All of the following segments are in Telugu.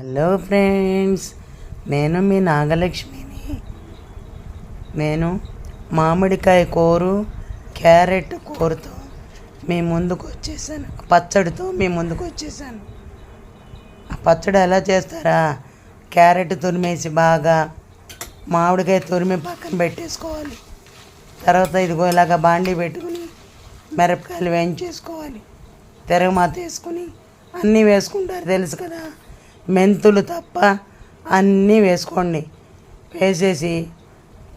హలో ఫ్రెండ్స్ నేను మీ నాగలక్ష్మిని. నేను మామిడికాయ కూరు క్యారెట్ కూరతో మీ ముందుకు వచ్చేసాను. పచ్చడితో మీ ముందుకు వచ్చేసాను. ఆ పచ్చడి ఎలా చేస్తారా? క్యారెట్ తురిమేసి బాగా మామిడికాయ తురిమి పక్కన పెట్టేసుకోవాలి. తర్వాత ఇదిగో ఇలాగ బాండీ పెట్టుకుని మిరపకాయలు వేయించేసుకోవాలి. తిరగమాత వేసుకుని అన్నీ వేసుకుంటారు తెలుసు కదా. మెంతులు తప్ప అన్నీ వేసుకోండి. వేసేసి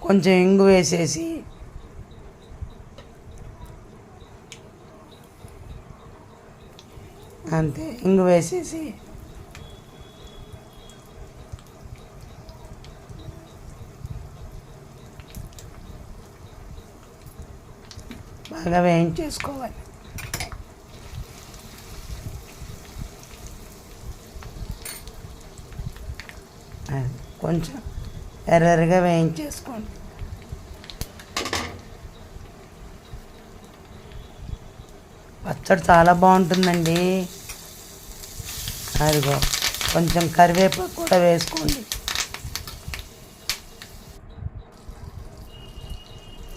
కొంచెం ఇంగు వేసేసి అంతే ఇంగు వేసేసి బాగా వేయించేసుకోవాలి. కొంచెం ఎర్రగా వేయించేసుకోండి. పచ్చడి చాలా బాగుంటుందండి. అదిగో కొంచెం కరివేపాకు కూడా వేసుకోండి.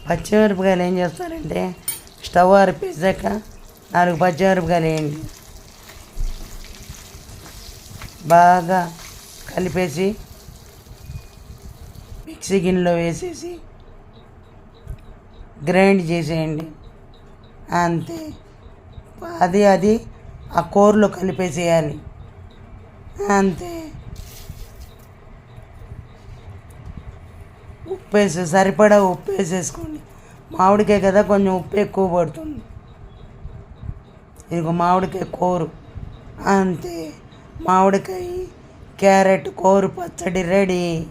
పచ్చిమిరపకాయలు ఏం చేస్తారంటే స్టవ్ ఆరిపేసాక నాలుగు పచ్చిమిరపకాయలు వేయండి. బాగా కలిపేసి మిక్సీ గిన్నెలో వేసేసి గ్రైండ్ చేసేయండి. అంతే. అది అది ఆ కూరలో కలిపేసేయాలి. అంతే. ఉప్పు వేసి సరిపడా ఉప్పు వేసేసుకోండి. మామిడికాయ కదా కొంచెం ఉప్పు ఎక్కువ పడుతుంది. ఇదిగో మామిడికాయ కూరు. అంతే. మామిడికాయ క్యారెట్ కూర పచ్చడి రెడీ.